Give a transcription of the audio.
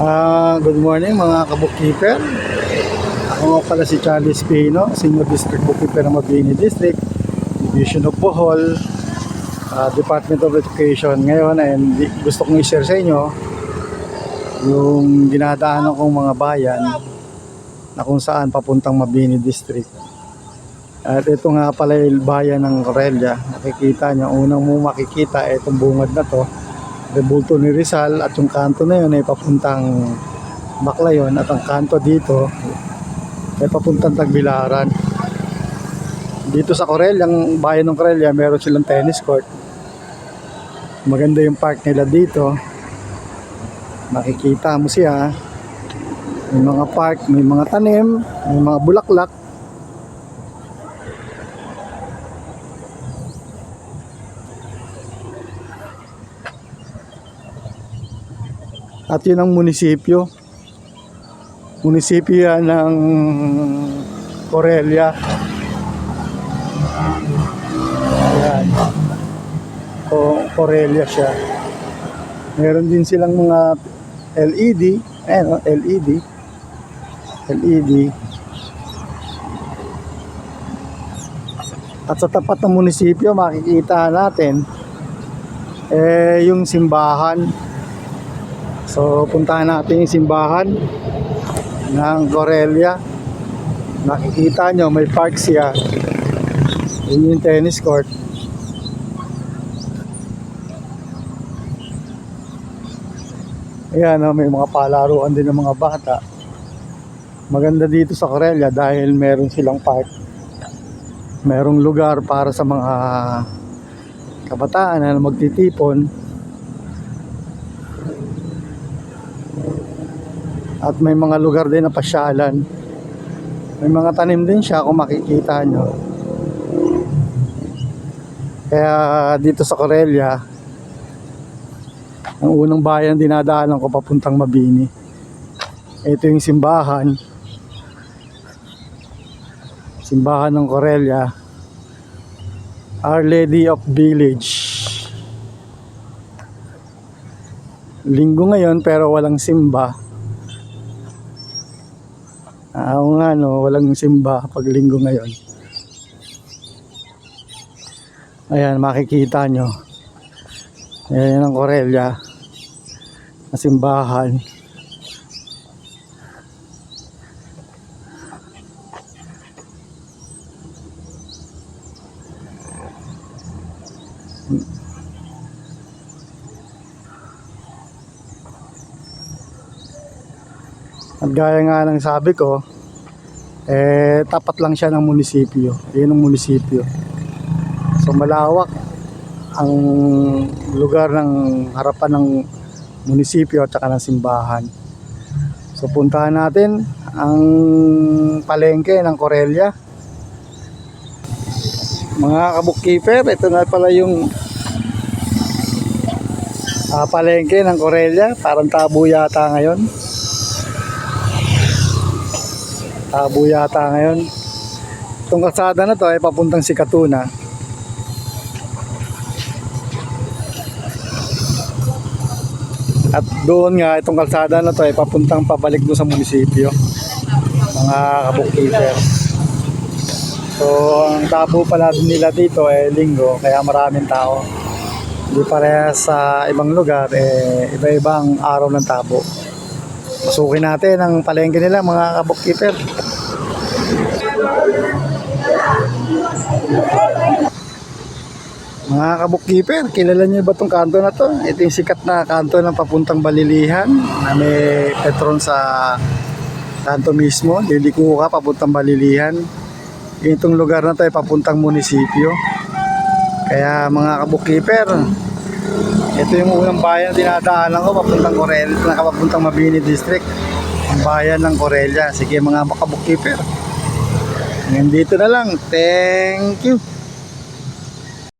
Ah, good morning mga kabukkeeper. Ako nga pala si Charlie Espino, Senior District Bookkeeper ng Mabini District, Division of Bohol, ah, Department of Education. Ngayon, ay hindi- gusto kong i-share sa inyo yung dinadaanan kong mga bayan na kung saan papuntang Mabini District. At ito nga pala yung bayan ng Corelia. Nakikita nyo, unang mo makikita itong bungad na to. Rebulto ni Rizal at yung kanto na yun ay papuntang Baclayon at ang kanto dito ay papuntang Tagbilaran. Dito sa Corelia, ang bayan ng Corelia, meron silang tennis court. Maganda yung park nila dito. Makikita mo siya. May mga park, may mga tanim, may mga bulaklak. At yun ang munisipyo. Munisipyo yan ng Corelia. Ayan. O, Corelia siya. Meron din silang mga LED. Ayan, oh, LED. LED. At sa tapat ng munisipyo, makikita natin eh, yung simbahan. So, puntahan natin yung simbahan ng Corelia. Nakikita nyo, may park siya. Yun yung tennis court. Ayan, oh, may mga palaruan din ng mga bata. Maganda dito sa Corelia dahil meron silang park. Merong lugar para sa mga kabataan na magtitipon. At may mga lugar din na pasyalan. May mga tanim din siya kung makikita nyo. Kaya dito sa Corelia, ang unang bayan dinadaanan ko papuntang Mabini. Ito yung simbahan. Simbahan ng Corelia. Our Lady of Village. Linggo ngayon pero walang simba. Ah, Oo nga no, walang simba pag linggo ngayon. Ayan, makikita nyo. Ayan ang Corelia. Na simbahan. At gaya nga ng sabi ko, eh, tapat lang siya ng munisipyo. Yun ang munisipyo. So malawak ang lugar ng harapan ng munisipyo at saka ng simbahan. So puntahan natin ang palengke ng Corelia. Mga kabukkeeper, ito na pala yung ah, palengke ng Corelia. Parang tabo yata ngayon. Tabo yata ngayon. Itong kalsada na to ay papuntang Sikatuna. At doon nga, itong kalsada na to ay papuntang pabalik doon sa munisipyo. Mga kabukkeeper. So, ang tabo pala nila dito ay linggo, kaya maraming tao. Hindi parehas sa ibang lugar, eh, iba-ibang araw ng tabo. Masukin natin ang palengke nila mga kabukkeeper. Mga kabukkeeper, kilala niyo ba itong kanto na to? Ito yung sikat na kanto ng papuntang Balilihan na may petron sa kanto mismo. Liliko ka papuntang Balilihan. Itong lugar na to ay papuntang munisipyo. Kaya mga kabukkeeper, ito yung unang bayan na dinadaanan ko papuntang Corelia, nakapapuntang Mabini District. Ang bayan ng Corelia. Sige mga kabukkeeper. Hanggang dito na lang. Thank you.